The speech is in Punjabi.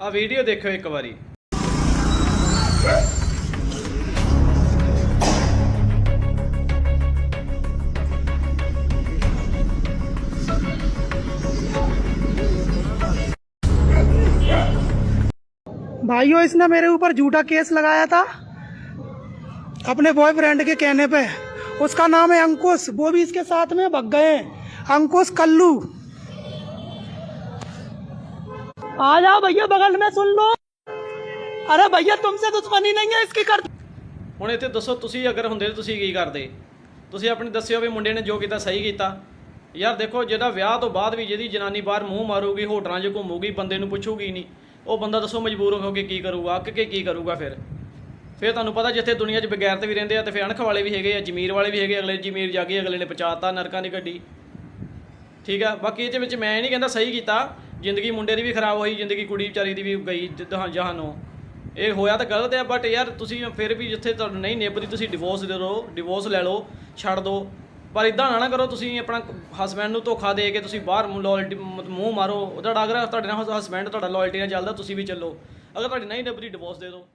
ਆ ਵੀਡੀਓ ਦੇਖਿਓ ਇੱਕ ਵਾਰੀ भाइयों इसने मेरे ऊपर झूठा केस लगाया था अपने बॉयफ्रेंड के कहने पे उसका नाम है अंकुश वो भी इसके साथ में भग गए अंकुश कल्लू आ जाओ भैया बगल में सुन लो अरे भैया तुमसे दुश्मनी नहीं है इसकी कर ਹੁਣ ਇੱਥੇ ਦੱਸੋ ਤੁਸੀਂ ਅਗਰ ਹੁੰਦੇ ਤਾਂ ਤੁਸੀਂ ਕੀ ਕਰਦੇ ਤੁਸੀਂ ਆਪਣੀ ਦੱਸਿਓ ਵੀ ਮੁੰਡੇ ਨੇ ਜੋ ਕੀਤਾ ਸਹੀ ਕੀਤਾ ਯਾਰ ਦੇਖੋ ਜਿਹਦਾ ਵਿਆਹ ਤੋਂ ਬਾਅਦ ਵੀ ਜਿਹਦੀ ਜਨਾਨੀ ਬਾਹਰ ਮੂੰਹ ਮਾਰੂਗੀ ਹੋਟਲਾਂ 'ਚ ਘੁੰਮੂਗੀ ਬੰਦੇ ਨੂੰ ਪੁੱਛੂਗੀ ਨਹੀਂ ਉਹ ਬੰਦਾ ਦੱਸੋ ਮਜਬੂਰ ਹੋ ਕੇ ਕੀ ਕਰੂਗਾ ਅੱਕ ਕੇ ਕੀ ਕਰੂਗਾ ਫਿਰ ਫਿਰ ਤੁਹਾਨੂੰ ਪਤਾ ਜਿੱਥੇ ਦੁਨੀਆ 'ਚ ਬਗੈਰਤ ਵੀ ਰਹਿੰਦੇ ਆ ਤੇ ਫਿਰ ਅਣਖ ਵਾਲੇ ਵੀ ਹੈਗੇ ਆ ਜ਼ਮੀਰ ਵਾਲੇ ਵੀ ਹੈਗੇ ਅਗਲੇ ਜ਼ਮੀਰ ਜਾ ਕੇ ਅਗਲੇ ਨੇ ਪਹੁੰਚਾਤਾ ਨਰਕਾਂ ਦੀ ਗੱਡੀ ਠੀਕ ਆ ਬਾਕੀ ਇਹਦੇ ਵਿੱਚ ਮੈਂ ਇਹ ਨਹੀਂ ਕਹਿੰਦਾ ਸਹੀ ਕੀਤਾ ਜ਼ਿੰਦਗੀ ਮੁੰਡੇ ਦੀ ਵੀ ਖਰਾਬ ਹੋਈ, ਜ਼ਿੰਦਗੀ ਕੁੜੀ ਵਿਚਾਰੀ ਦੀ ਵੀ ਗਈ ਜਹਾਂ ਜਹਾਨੋਂ। ਇਹ ਹੋਇਆ ਤਾਂ ਗਲਤ ਹੈ ਬਟ ਯਾਰ ਤੁਸੀਂ ਫਿਰ ਵੀ ਜਿੱਥੇ ਤੁਹਾਨੂੰ ਨਹੀਂ ਨਿਭਦੀ, ਤੁਸੀਂ ਡਿਵੋਰਸ ਦੇ ਦਿਓ ਡਿਵੋਰਸ ਲੈ ਲਓ, ਛੱਡ ਦਿਓ ਪਰ ਇਦਾਂ ਨਾ ਨਾ ਕਰੋ, ਤੁਸੀਂ ਆਪਣਾ ਹਸਬੈਂਡ ਨੂੰ ਧੋਖਾ ਦੇ ਕੇ ਤੁਸੀਂ ਬਾਹਰ ਲਾਇਲਟੀ ਮੂੰਹ ਮਾਰੋ। ਤੁਹਾਡਾ ਅਗਰ ਤੁਹਾਡੇ ਨਾਲ ਹਸਬੈਂਡ ਤੁਹਾਡਾ ਲਾਇਲਟੀ ਨਾਲ ਚੱਲਦਾ, ਤੁਸੀਂ ਵੀ ਚੱਲੋ। ਅਗਰ ਤੁਹਾਡੀ ਨਹੀਂ ਨਿਭਦੀ ਡਿਵੋਰਸ ਦੇ ਦਿਓ।